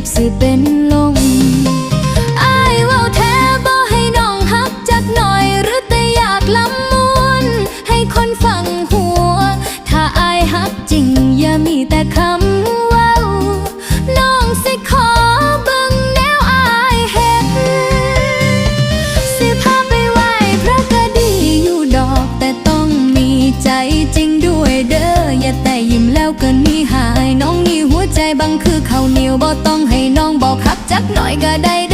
บสิเป็นลมอ้ายว่าแท้บ่ให้น้องฮักจักหน่อย หรือแต่อยากล้ำมวนให้คนฟังหัว ถ้าอ้ายฮักจริงอย่ามีแต่คำ hầu nhiều bo tông hay non bọt hấp chắc nói cả đây